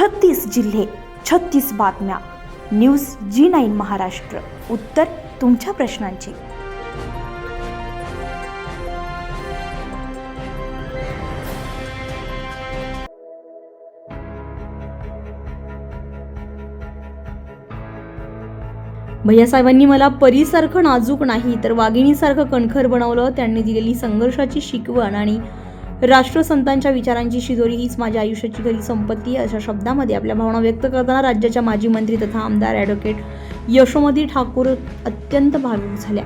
छत्तीस जिल्हे छत्तीस बातम्या. न्यूज जी नाईन महाराष्ट्र. उत्तर तुमच्या प्रश्नांची. भैयासाहेबांनी मला परीसारखं नाजूक नाही तर वाघिणीसारखं कणखर बनवलं त्यांनी दिलेली संघर्षाची शिकवण आणि राष्ट्रसंतांच्या विचारांची शिदोरी हीच माझ्या आयुष्याची खरी संपत्ती आहे अशा शब्दामध्ये आपल्या भावना व्यक्त करताना राज्याच्या माजी मंत्री तथा आमदार ॲडव्होकेट यशोमती ठाकूर अत्यंत भावूक झाल्या.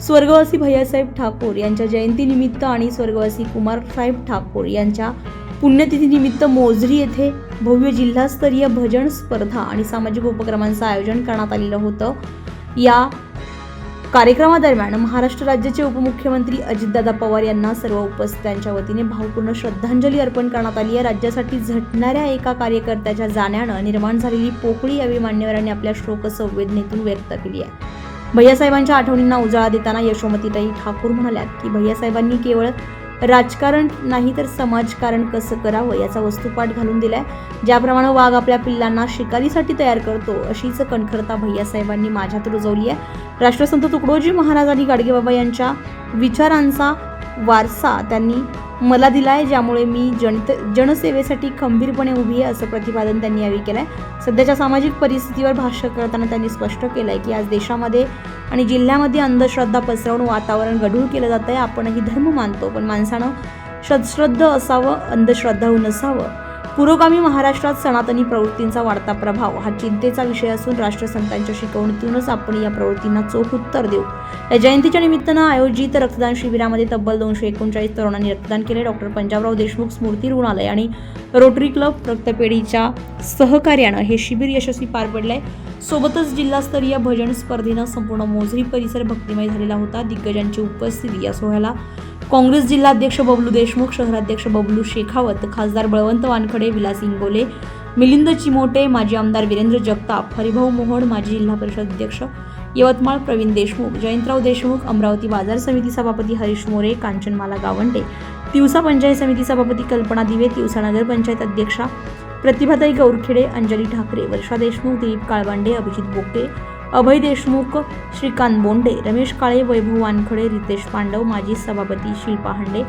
स्वर्गवासी भैयासाहेब ठाकूर यांच्या जयंतीनिमित्त आणि स्वर्गवासी कुमारसाहेब ठाकूर यांच्या पुण्यतिथीनिमित्त मोझरी येथे भव्य जिल्हास्तरीय भजन स्पर्धा आणि सामाजिक उपक्रमांचं आयोजन करण्यात आलेलं होतं. या कार्यक्रमादरम्यान महाराष्ट्र राज्याचे उपमुख्यमंत्री अजितदादा पवार यांना सर्व उपस्थितांच्या वतीने भावपूर्ण श्रद्धांजली अर्पण करण्यात आली. आहे राज्यासाठी झटणाऱ्या एका कार्यकर्त्याच्या जाण्यानं निर्माण झालेली पोकळी यावेळी मान्यवरांनी आपल्या शोक संवेदनेतून व्यक्त केली आहे. भैयासाहेबांच्या आठवणींना उजाळा देताना यशोमतीताई ठाकूर म्हणाल्यात की भैयासाहेबांनी केवळ राजकारण नाही तर समाजकारण कसं करावं याचा वस्तुपाठ घालून दिलाय. ज्याप्रमाणे वाघ आपल्या पिल्लांना शिकारीसाठी तयार करतो अशीच कणखरता भैयासाहेबांनी माझ्यात रुजवली आहे. राष्ट्रसंत तुकडोजी महाराजांनी गाडगेबाबा यांच्या विचारांचा वारसा त्यांनी मला दिला आहे ज्यामुळे मी जनत जनसेवेसाठी खंबीरपणे उभी आहे असं प्रतिपादन त्यांनी यावेळी केलं आहे सध्याच्या सामाजिक परिस्थितीवर भाष्य करताना त्यांनी स्पष्ट केलं आहे की आज देशामध्ये आणि जिल्ह्यामध्ये अंधश्रद्धा पसरवून वातावरण गढूळ केलं जात आहे आपणही धर्म मानतो पण माणसानं सदश्रद्ध असावं अंधश्रद्धाहून नसावं. पुरोगामी महाराष्ट्रात सनातनी प्रवृत्तींचा वाढता प्रभाव हा चिंतेचा विषय असून राष्ट्रसंतांच्या शिकवणीतूनच आपण या प्रवृत्तींना चोख उत्तर देऊ. या जयंतीच्या निमित्तानं आयोजित रक्तदान शिबिरामध्ये तब्बल दोनशे एकोणचाळीस तरुणांनी रक्तदान केले. डॉक्टर पंजाबराव देशमुख स्मृती रुग्णालय आणि रोटरी क्लब रक्तपेढीच्या सहकार्यानं हे शिबिर यशस्वी पार पडलंय. सोबतच जिल्हास्तरीय भजन स्पर्धेनं संपूर्ण मोझरी परिसर भक्तिमय झालेला होता. दिग्गजांची उपस्थिती या सोहळ्याला काँग्रेस जिल्हाध्यक्ष बबलू देशमुख शहराध्यक्ष बबलू शेखावत खासदार बळवंत वानखडे विलास इंगोले मिलिंद चिमोटे माजी आमदार वीरेंद्र जगताप हरिभाऊ मोहोड माजी जिल्हा परिषद अध्यक्ष यवतमाळ प्रवीण देशमुख जयंतराव देशमुख अमरावती बाजार समिती सभापती हरीश मोरे कांचनमाला गावंडे तिवसा पंचायत समिती सभापती कल्पना दिवे तिवसा नगर पंचायत अध्यक्षा प्रतिभाताई गौरखेडे अंजली ठाकरे वर्षा देशमुख दिलीप काळबांडे अभिजित बोके अभय देशमुख श्रीकांत बोंडे रमेश काळे वैभव वानखडे रितेश पांडव माजी सभापती शिल्पा हांडे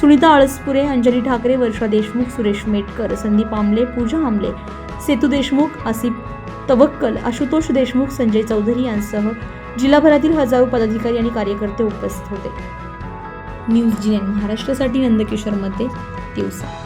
सुनीता अळसपुरे अंजली ठाकरे वर्षा देशमुख सुरेश मेटकर संदीप आमले पूजा आमले सेतू देशमुख आसिफ तवक्कल आशुतोष देशमुख संजय चौधरी यांसह जिल्हाभरातील हजारो पदाधिकारी आणि कार्यकर्ते उपस्थित होते. न्यूज जी महाराष्ट्रासाठी नंदकिशोर मते दिवसा.